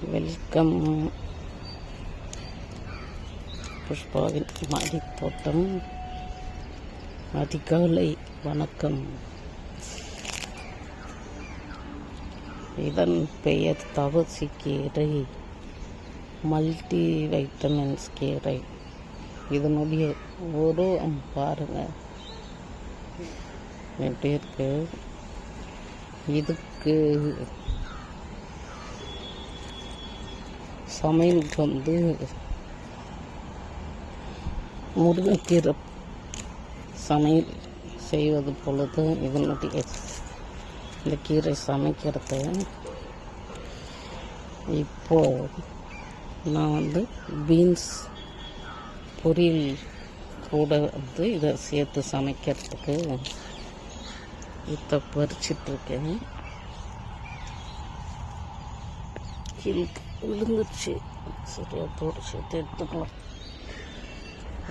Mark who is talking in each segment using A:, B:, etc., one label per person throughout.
A: Welcome புஷ்பாவின் மாடி தோட்டம். அதிகாலை வணக்கம். இதன் பெயர் தவசி கீரை. மல்டி வைட்டமின்ஸ் கீரை இதனுடைய ஒரு பாருங்கள் எப்படி இருக்கு இதுக்கு சமையலுக்கு வந்து முருங்கைக்கீரை சமையல் செய்வது பொழுது இதனுடைய இந்த கீரை சமைக்கிறது இப்போது நான் வந்து பீன்ஸ் பொரியல் கூட வந்து இதை சேர்த்து சமைக்கிறதுக்கு இதை பறிச்சிட்ருக்கேன். கீழே விழுந்துருச்சு. சரியாக தோடு சேர்த்து எடுத்துக்கலாம்.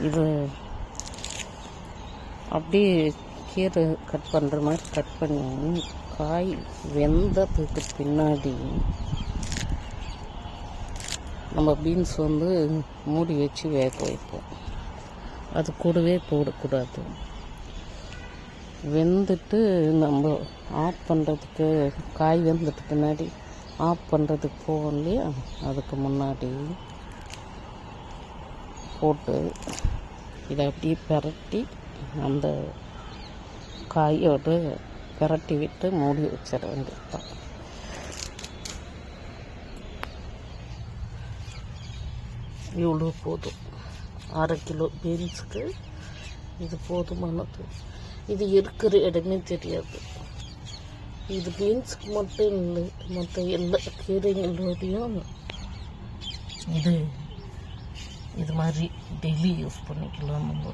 A: இது அப்படியே கீரை கட் பண்ணுற மாதிரி கட் பண்ணி காய் வெந்ததுக்கு பின்னாடி நம்ம பீன்ஸ் வந்து மூடி வச்சு வேக வைப்போம். அது கூடவே போடக்கூடாது. வெந்துட்டு நம்ம ஆஃப் பண்ணுறதுக்கு காய் வெந்ததுக்கு பின்னாடி ஆஃப் பண்ணுறதுக்கு போவோம் இல்லையா? அதுக்கு முன்னாடி போட்டு இதை அப்படியே பிரட்டி அந்த காயோடு பிரட்டி விட்டு மூடி வச்சிட வேண்டியதுதான். இவ்வளோ போதும். அரை கிலோ பீன்ஸுக்கு இது போதுமானது. இது இருக்கிற இடமே தெரியாது. இது பீன்ஸுக்கு மட்டும் இல்லை மற்ற எல்லா கீரைகளோடையும் இது இது மாதிரி டெய்லி யூஸ் பண்ணிக்கலாம் நம்ம.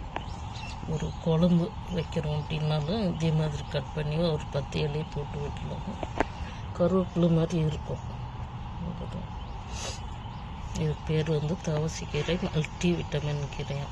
A: ஒரு குழம்பு வைக்கிறோம் அப்படின்னாலும் இதே மாதிரி கட் பண்ணி ஒரு பத்து இலையை போட்டு வைக்கலாம். கருவேப்பிலை மாதிரி இருக்கும். இது பேர் வந்து தவசி கீரை மல்டி விட்டமின் கீரையாக